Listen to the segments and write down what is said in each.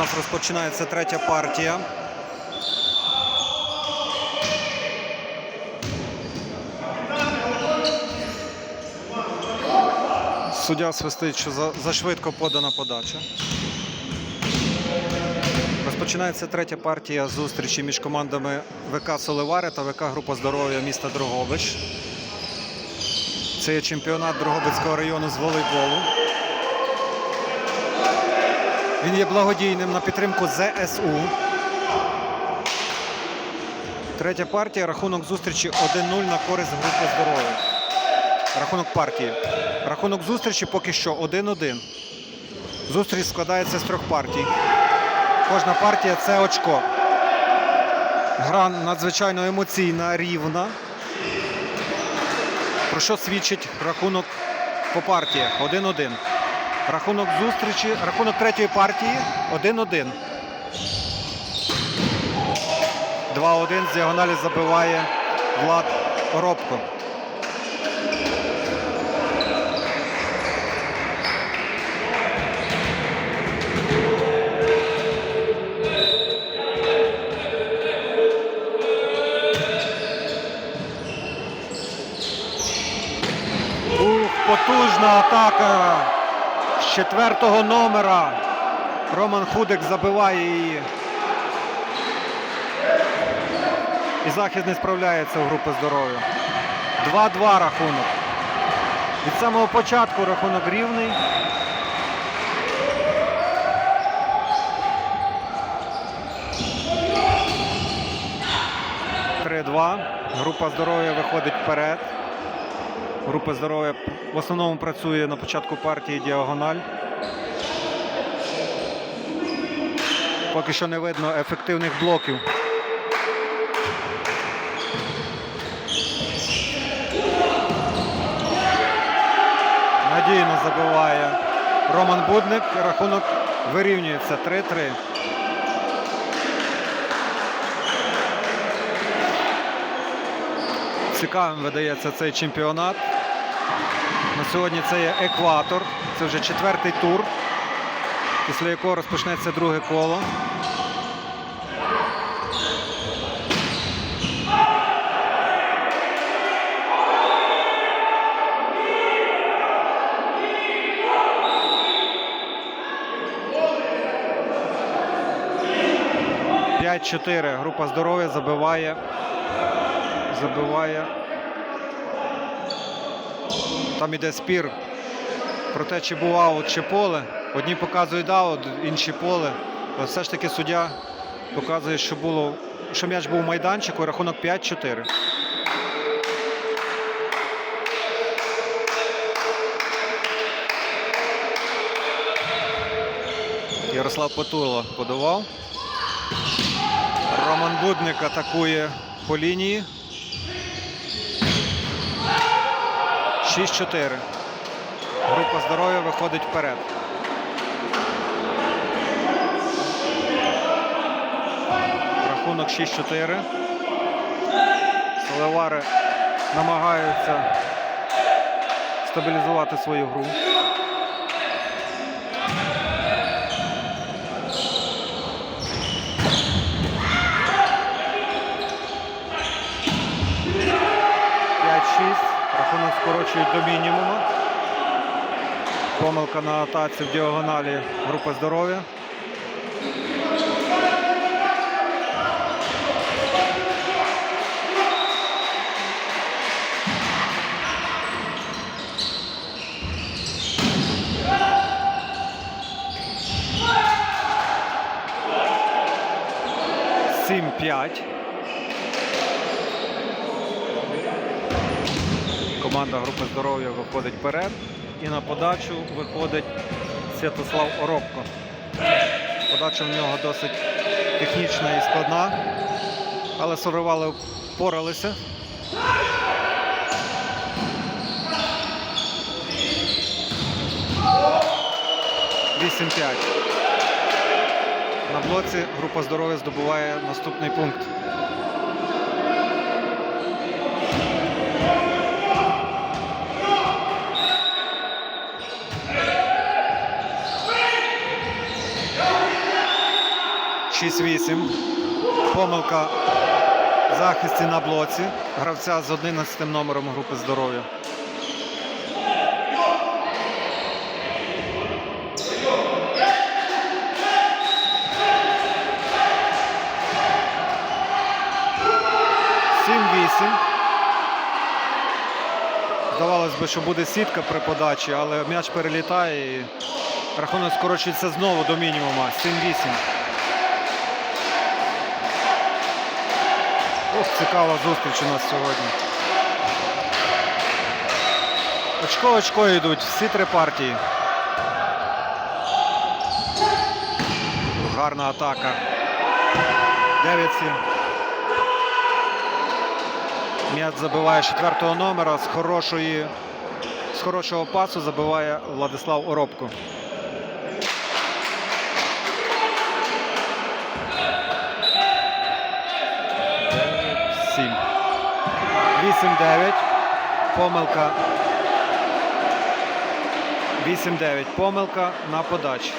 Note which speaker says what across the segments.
Speaker 1: нас розпочинається третя партія. Суддя свистить, що за, зашвидко подана подача. Розпочинається третя партія зустрічі між командами ВК Соливари та ВК Група здоров'я міста Дрогобич. Це є чемпіонат Дрогобицького району з волейболу. Він є благодійним на підтримку ЗСУ. Третя партія. Рахунок зустрічі 1-0 на користь групи здоров'я. Рахунок партії. Рахунок зустрічі поки що 1-1. Зустріч складається з трьох партій. Кожна партія це очко. Гра надзвичайно емоційна, рівна. Про що свідчить рахунок по партіях 1-1. Рахунок зустрічі, рахунок третьої партії 1-1. 2-1 з діагоналі забиває Влад Оробко. Ух, потужна атака четвертого номера. Роман Худик забиває її. І захист не справляється у групи здоров'я. 2-2 рахунок. Від самого початку рахунок рівний. Три-два. Група здоров'я виходить вперед. Група здоров'я в основному працює на початку партії діагональ. Поки що не видно ефективних блоків. Надійно забиває Роман Будник. Рахунок вирівнюється 3-3. Цікавим видається цей чемпіонат. На сьогодні це є екватор. Це вже четвертий тур, після якого розпочнеться друге коло. П'ять-чотири. Група здоров'я забиває. Забиває. Там іде спір про те, чи був аут, чи поле. Одні показують аут, інші поле. Але все ж таки суддя показує, що було, що м'яч був у майданчику, рахунок 5-4. Ярослав Потурло подавав. Роман Будник атакує по лінії. 6-4. Група здоров'я виходить вперед. Рахунок 6-4. Соливари намагаються стабілізувати свою гру. П'ять-шість. Рахунок скорочують до мінімуму. Помилка на атаці в діагоналі групи здоров'я. Сім-п'ять. Команда групи здоров'я виходить вперед. І на подачу виходить Святослав Оробко. Подача в нього досить технічна і складна, але Соривали впоралися. Вісім-п'ять. На блоці група здоров'я здобуває наступний пункт. 6-8. Помилка в захисті на блоці. Гравця з 11 номером групи здоров'я. Здавалось би, що буде сітка при подачі, але м'яч перелітає і рахунок скорочується знову до мінімума. 7-8. Ох, цікава зустріч у нас сьогодні. Очко очко йдуть всі три партії. Гарна атака. 9-7. М'яч забиває четвертого номера з хорошої, з хорошого пасу забиває Владислав Оробко. 8-9. Помилка. 8-9. Помилка на подачі.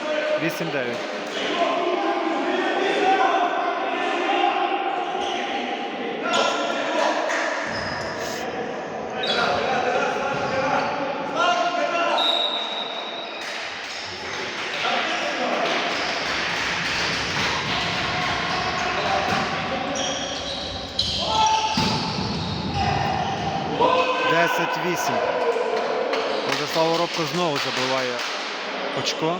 Speaker 1: 8-9. Десять вісім. Владислав Оробко знову забиває очко.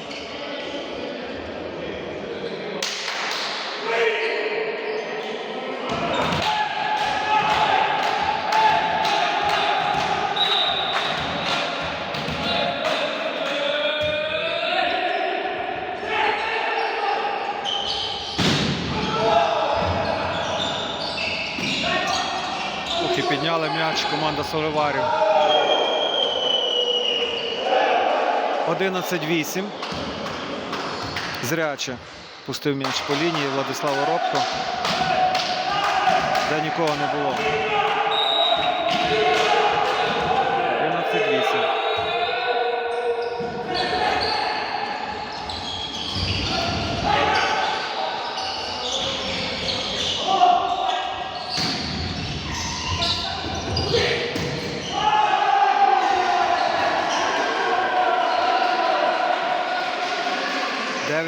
Speaker 1: Підняли м'яч команда Соливарів. 11-8. Зряче пустив м'яч по лінії Владислав Оробко. Де нікого не було. 11-8.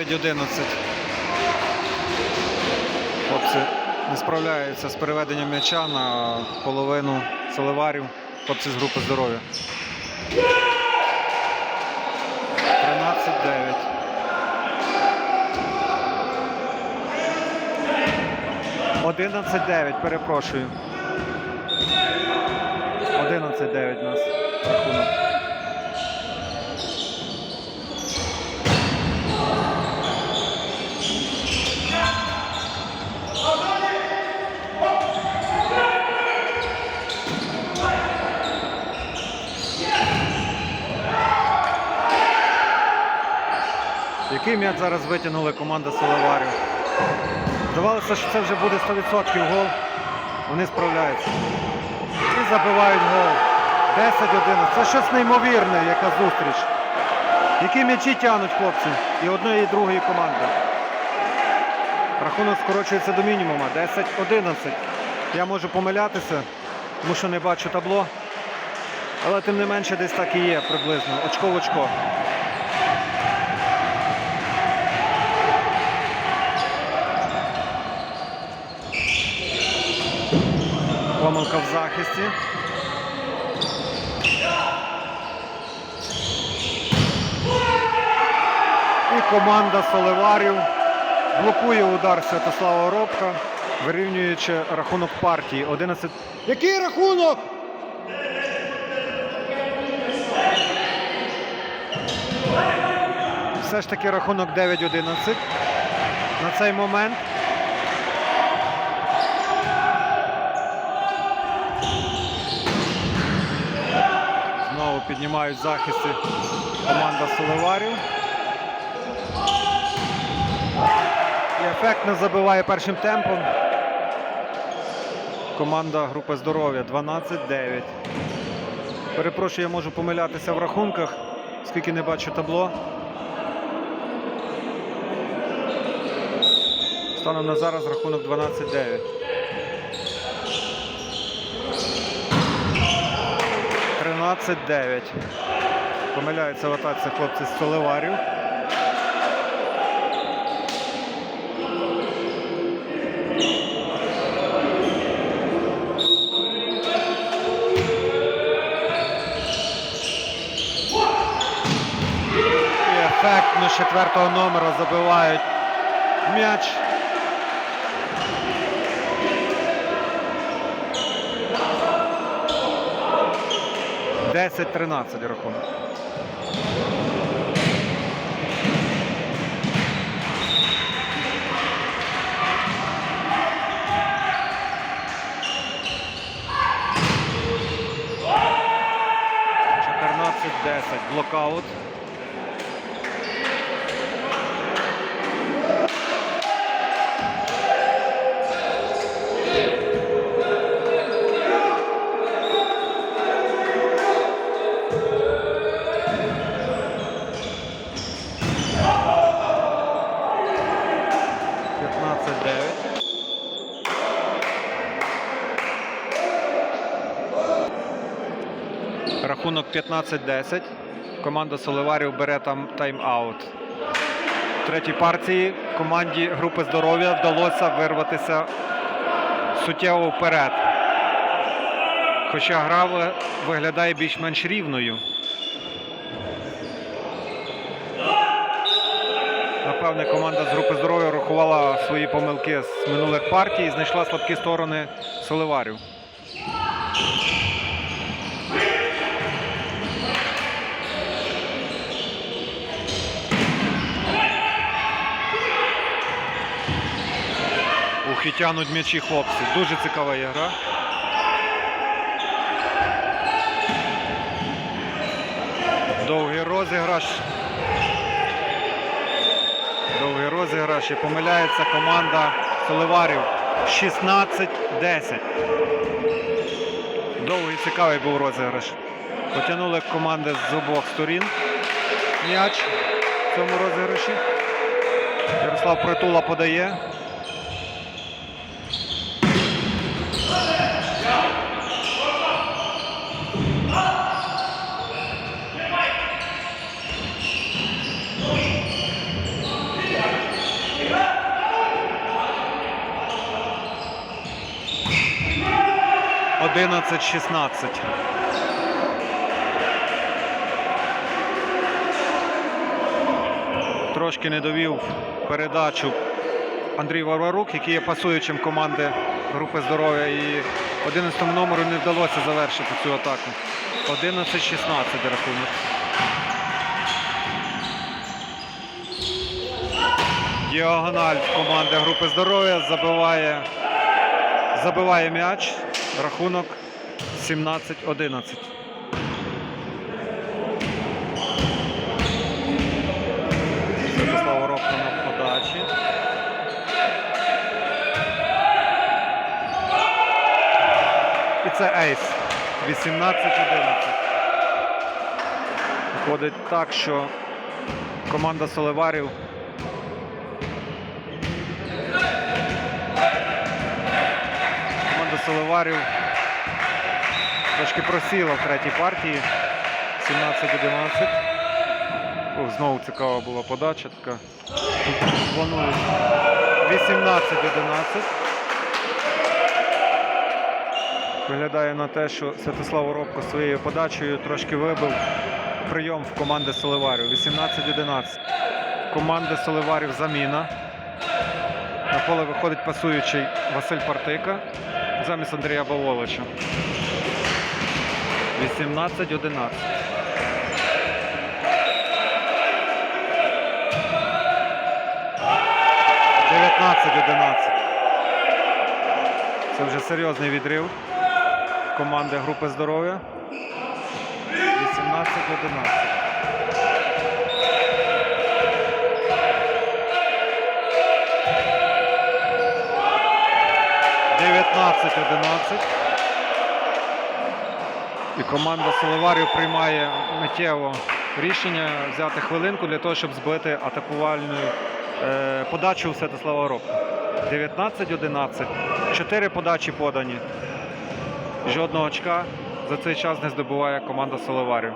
Speaker 1: Дев'ять одинадцять. Хлопці не справляються з переведенням м'яча на половину соливарів. Хлопці з групи здоров'я. 13-9. Одинадцять дев'ять, перепрошую. Одинадцять дев'ять у нас рахунок. Який м'яч зараз витягнули команда Соловарів. Здавалося, що це вже буде 100% гол. Вони справляються. І забивають гол. 10-11. Це щось неймовірне, яка зустріч. Які м'ячі тягнуть хлопці і одної, і другої команди. Рахунок скорочується до мінімума. 10-11. Я можу помилятися, тому що не бачу табло. Але тим не менше десь так і є приблизно. Очко в очко. Помилка в захисті. І команда Соливарів блокує удар Святослава Оробка, вирівнюючи рахунок партії. 11. Який рахунок? Все ж таки рахунок 9-11 на цей момент. Знову піднімають захисти команда Соливарів. І ефектно забиває першим темпом. Команда групи здоров'я 12-9. Перепрошую, я можу помилятися в рахунках, оскільки не бачу табло. Станом на зараз рахунок 12-9. Тринадцять дев'ять. Помиляються в атаці хлопці з Соливарів. Ефектно четвертого номера забивають м'яч. Десять тринадцять рахунок. Чотирнадцять десять. Блокаут. П'ятнадцять дев'ять. Рахунок 15-10. Команда Соливарів бере там тайм-аут. В третій партії команді групи здоров'я вдалося вирватися суттєво вперед. Хоча гра виглядає більш-менш рівною. Напевне, команда з групи здоров'я рахувала свої помилки з минулих партій і знайшла слабкі сторони Соливарів. І тянуть м'ячі хлопці. Дуже цікава є гра. Довгий розіграш. Довгий розіграш і помиляється команда Соливарів 16-10. Довгий цікавий був розіграш. Потягнули команди з обох сторін. М'яч в цьому розіграші. Ярослав Притула подає. Одинадцять шістнадцять. Трошки не довів передачу Андрій Варварук, який є пасуючим команди групи здоров'я. І 11 номеру не вдалося завершити цю атаку. 11-16 рахунок. Діагональ команди групи здоров'я забиває, забиває м'яч. Рахунок 17-11. Святослав Робко на подачі. І це ейс. 18-11. Виходить так, що команда Соливарів Соливарів трошки просіла в третій партії. 17-11. Знову цікава була подача така. Планують 18-11. Виглядає на те, що Святослав Воробко своєю подачею трошки вибив прийом в команди Соливарів. 18-11. Команди Соливарів заміна. На поле виходить пасуючий Василь Партика замість Андрія Бавовича. 18-11. Дев'ятнадцять одинадцять. Це вже серйозний відрив команди групи здоров'я. 18-11. Дев'ятнадцять одинадцять. І команда Соливарів приймає миттєво рішення взяти хвилинку для того, щоб збити атакувальну е, подачу у Святослава Робка. 19-11. Чотири подачі подані. Жодного очка за цей час не здобуває команда Соливарів.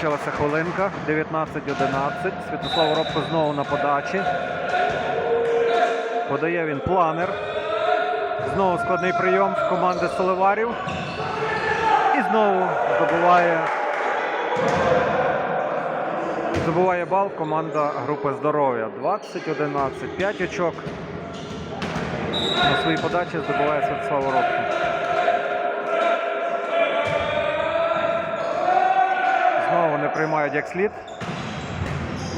Speaker 1: Закінчилася хвилинка. 19-11. Святослав Робко знову на подачі. Подає він планер. Знову складний прийом команди Соливарів. І знову здобуває, здобуває бал команда групи здоров'я. 20-11. 5 очок. На своїй подачі здобуває Святослав Робко. Знову не приймають як слід.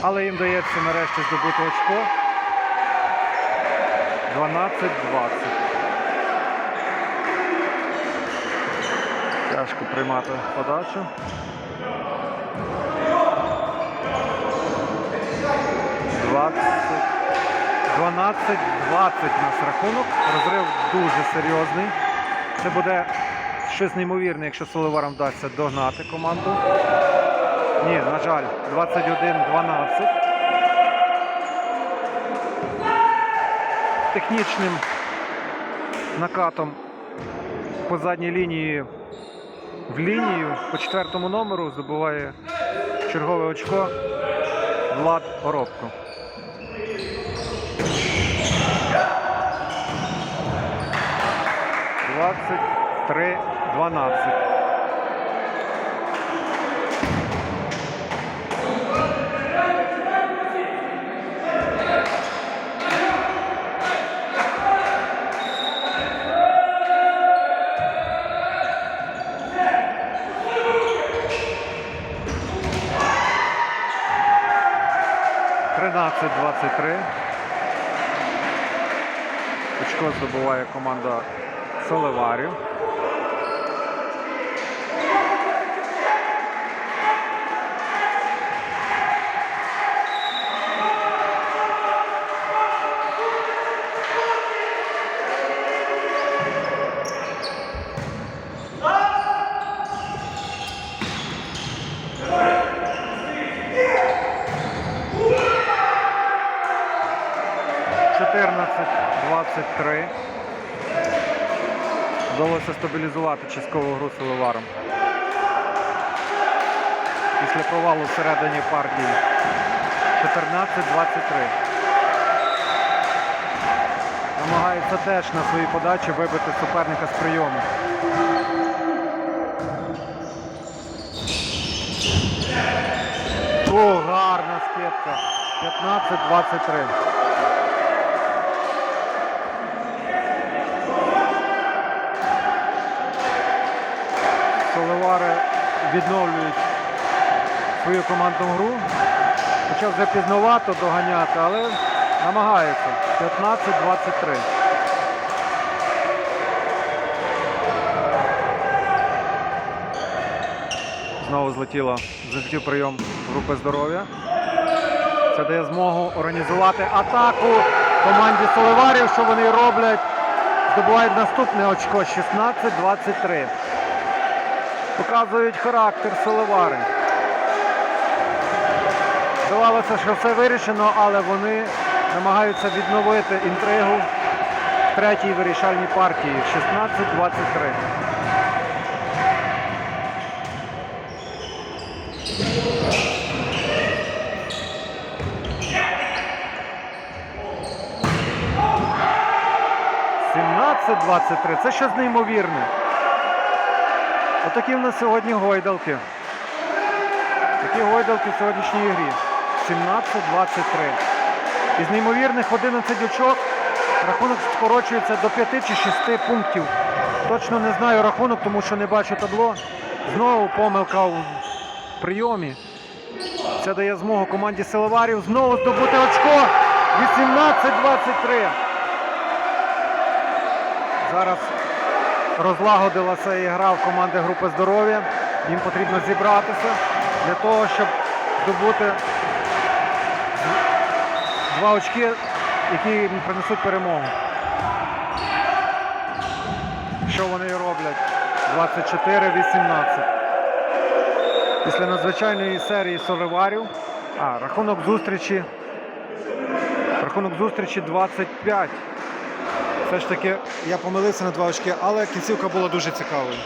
Speaker 1: Але їм дається нарешті здобути очко. 12-20. Тяжко приймати подачу. Двадцять. 12-20 у нас рахунок. Розрив дуже серйозний. Це буде щось неймовірне, якщо Соливарам вдасться догнати команду. Ні, на жаль, 21-12. Технічним накатом по задній лінії в лінію по четвертому номеру здобуває чергове очко Влад Оробко. Двадцять три дванадцять. Тринадцять двадцять три. Очко здобуває команда Соливарів. Чотирнадцять двадцять три. Вдалося стабілізувати часткову гру Соливаром. Після провалу всередині партії 14-23. Намагається теж на своїй подачі вибити суперника з прийому. О, гарна скидка. 15-23. Соливари відновлюють свою командну гру. Хоча вже пізновато доганяти, але намагаються. 15-23. Знову злетіло, злетів прийом групи здоров'я. Це дає змогу організувати атаку команді Соливарів, що вони роблять. Здобувають наступне очко 16-23 показують характер Соливари. Здавалося, що все вирішено, але вони намагаються відновити інтригу в третій вирішальній партії 16-23. «17-23» – це щось неймовірне. Отакі в нас сьогодні гойдалки. Такі гойдалки в сьогоднішній грі. 17-23. Із неймовірних 11 очок рахунок скорочується до 5 чи 6 пунктів. Точно не знаю рахунок, тому що не бачу табло. Знову помилка у прийомі. Це дає змогу команді Силоварів знову здобути очко. 18-23. Зараз розлагодилася і гра в команди групи здоров'я. Їм потрібно зібратися для того, щоб здобути два очки, які принесуть перемогу. Що вони і роблять? 24-18. Після надзвичайної серії соливарів. А, рахунок зустрічі. Рахунок зустрічі 25. Все ж таки, я помилився на два очки, але кінцівка була дуже цікавою.